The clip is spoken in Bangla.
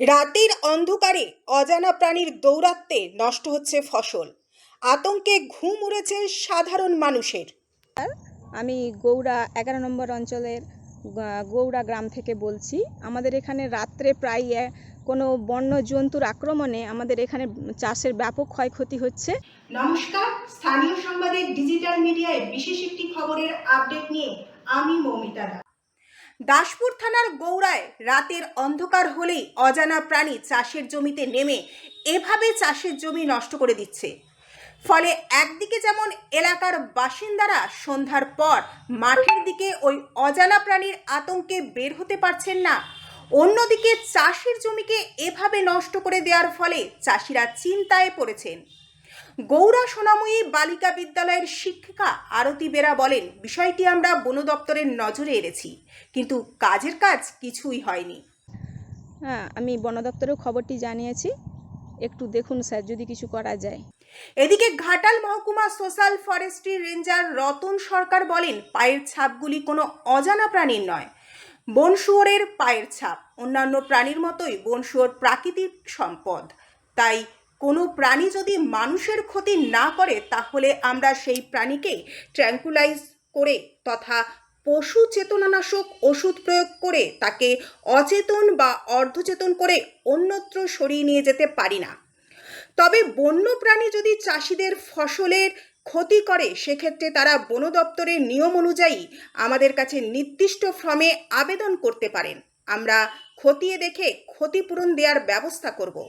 রাতের অন্ধকারে অজানা প্রাণীর দৌরাত্মে নষ্ট হচ্ছে ফসল। আতঙ্কে ঘুম উড়েছে সাধারণ মানুষের। আমি গৌড়া এগারো নম্বর অঞ্চলের গৌড়া গ্রাম থেকে বলছি। আমাদের এখানে রাত্রে প্রায় কোনো বন্য জন্তুর আক্রমণে আমাদের এখানে চাষের ব্যাপক ক্ষয়ক্ষতি হচ্ছে। নমস্কার স্থানীয় সংবাদের ডিজিটাল মিডিয়ায় বিশেষ একটি খবরের আপডেট নিয়ে আমি মৌমিতা দাসপুর থানার গৌড়ায় রাতের অন্ধকার হলেই অজানা প্রাণী চাষের জমিতে নেমে এভাবে চাষের জমি নষ্ট করে দিচ্ছে। ফলে একদিকে যেমন এলাকার বাসিন্দারা সন্ধ্যার পর মাঠের দিকে ওই অজানা প্রাণীর আতঙ্কে বের হতে পারছেন না, অন্যদিকে চাষের জমিকে এভাবে নষ্ট করে দেওয়ার ফলে চাষিরা চিন্তায় পড়েছেন। গৌড়া সোনাময়ী বালিকা বিদ্যালয়ের শিক্ষিকা আরতি বেরা বলেন বিষয়টি আমরা বন দপ্তরের নজরে এনেছি কিন্তু কাজের কাজ কিছুই হয়নি। হ্যাঁ আমি বন দপ্তরেও খবরটি জানিয়েছি। একটু দেখুন স্যার যদি কিছু করা যায়। এদিকে ঘাটাল মহকুমা social forestry ranger Ratan Sarkar বলেন পায়ের ছাপগুলি কোনো অজানা প্রাণীর নয়। বন শুয়োরের পায়ের ছাপ অন্যান্য প্রাণীর মতোই বন শুয়োর প্রাকৃতিক সম্পদ। তাই কোনো প্রাণী যদি মানুষের ক্ষতি না করে, তাহলে আমরা সেই প্রাণীকে ট্র্যাঙ্কুলাইজ করে তথা পশু চেতনানাশক ওষুধ প্রয়োগ করে তাকে অচেতন বা অর্ধচেতন করে অন্যত্র সরিয়ে নিয়ে যেতে পারি না। তবে বন্য প্রাণী যদি চাষিদের ফসলের ক্ষতি করে, সেক্ষেত্রে তারা বন দপ্তরের নিয়ম অনুযায়ী আমাদের কাছে নির্দিষ্ট ফর্মে আবেদন করতে পারেন। আমরা খতিয়ে দেখে ক্ষতিপূরণ দেওয়ার ব্যবস্থা করব।